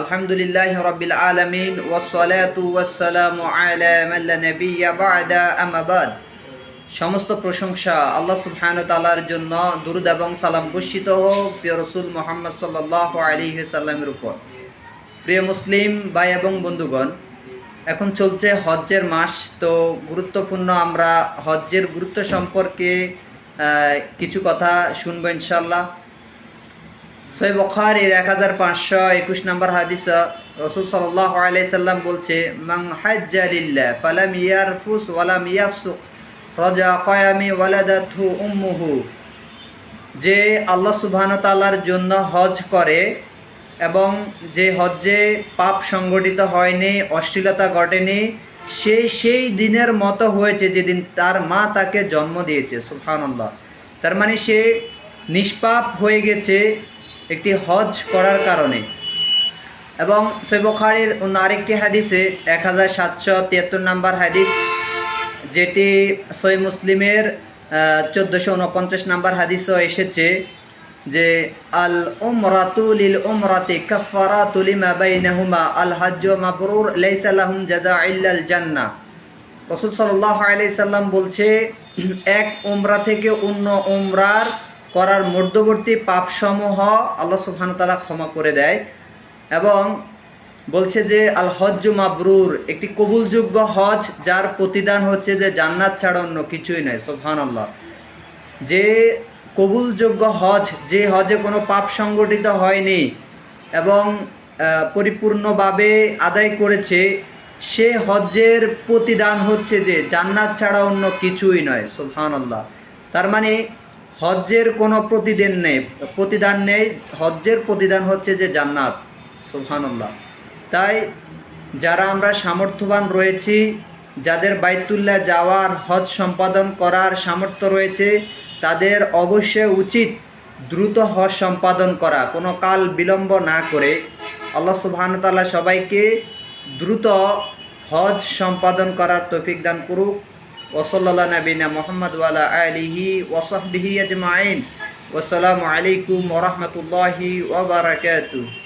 আলহামদুলিল্লাহ সমস্ত প্রশংসা আল্লাহ সুবহান জন্য দুরুদ এবং সালাম বর্ষিত হোক, প্রিয় রসুল মুহাম্মদ সাল আলাইহি সাল্লামের উপর। প্রিয় মুসলিম ভাই এবং বন্ধুগণ, এখন চলছে হজ্জের মাস, তো গুরুত্বপূর্ণ আমরা হজ্জের গুরুত্ব সম্পর্কে কিছু কথা শুনব ইনশাল্লাহ সই বখারির এক হাজার পাঁচশো একুশ নম্বর হাদিস রসুল সাল্লাহ আলাইসাল্লাম বলছে মাং হাজ্জালিল্লাহ ফালাম ইয়ারফুস ওয়ালাম ইয়াফসুক, রজা কয়ামি ওয়ালাদাথু উম্মুহু। যে আল্লাহ সুবহান তাআলার জন্য হজ করে এবং যে হজ্জে পাপ সংগঠিত হয়নি, অশ্লীলতা ঘটেনি, সে সেই দিনের মতো হয়েছে যেদিন তার মা তাকে জন্ম দিয়েছে, সুবহানাল্লাহ। তার মানে সে নিষ্পাপ হয়ে গেছে একটি হজ করার কারণে। এবং সেবখারির অন্য আরেকটি হাদিসে এক হাজার সাতশো তিয়াত্তর নাম্বার হাদিস, যেটি সই মুসলিমের চোদ্দোশো উনপঞ্চাশ নাম্বার হাদিসও এসেছে যে, আল উমরাতুলিল উমরাতি কাফারাতুলিমা বাইনাহুমা, আল হজ্জ মাবরুর লাইসা লাহুম জাযা ইল্লাল জান্নাহ রসুল সাল্লাহ আলাই সাল্লাম বলছে, এক উমরা থেকে অন্য উমরার করার মধ্যবর্তী পাপসমূহ আল্লাহ সুবহান তালা ক্ষমা করে দেয় এবং বলছে যে আল হজ্জ মাবরুর, একটি কবুলযোগ্য হজ যার প্রতিদান হচ্ছে যে জান্নাত ছাড়া অন্য কিছুই নয় সোফান আল্লাহ যে কবুলযোগ্য হজ, যে হজে কোনো পাপ সংগঠিত হয়নি এবং পরিপূর্ণভাবে আদায় করেছে, সে হজ্জের প্রতিদান হচ্ছে যে জান্নাত ছাড়া অন্য কিছুই নয় সোফান আল্লাহ তার মানে হজ্জের কোনো প্রতিদিন নেই, প্রতিদান নেই। হজ্জের প্রতিদান হচ্ছে যে জান্নাত সোফান তাই যারা আমরা সামর্থ্যবান রয়েছি, যাদের বাইতুল্লাহ যাওয়ার হজ সম্পাদন করার সামর্থ্য রয়েছে, তাদের অবশ্যই উচিত দ্রুত হজ সম্পাদন করা। কোনো কাল বিলম্ব না করে আল্লাহ সুবাহানতাল্লাহ সবাইকে দ্রুত হজ সম্পাদন করার তৌফিক দান করুক। ওসল্লা নবীনা মোহাম্মদ ওয়ালা আলিহি ওসহবিহি আজমাইন ওসালামু আলাইকুম ওরহমতুল্লাহি ওবরাকাতুহ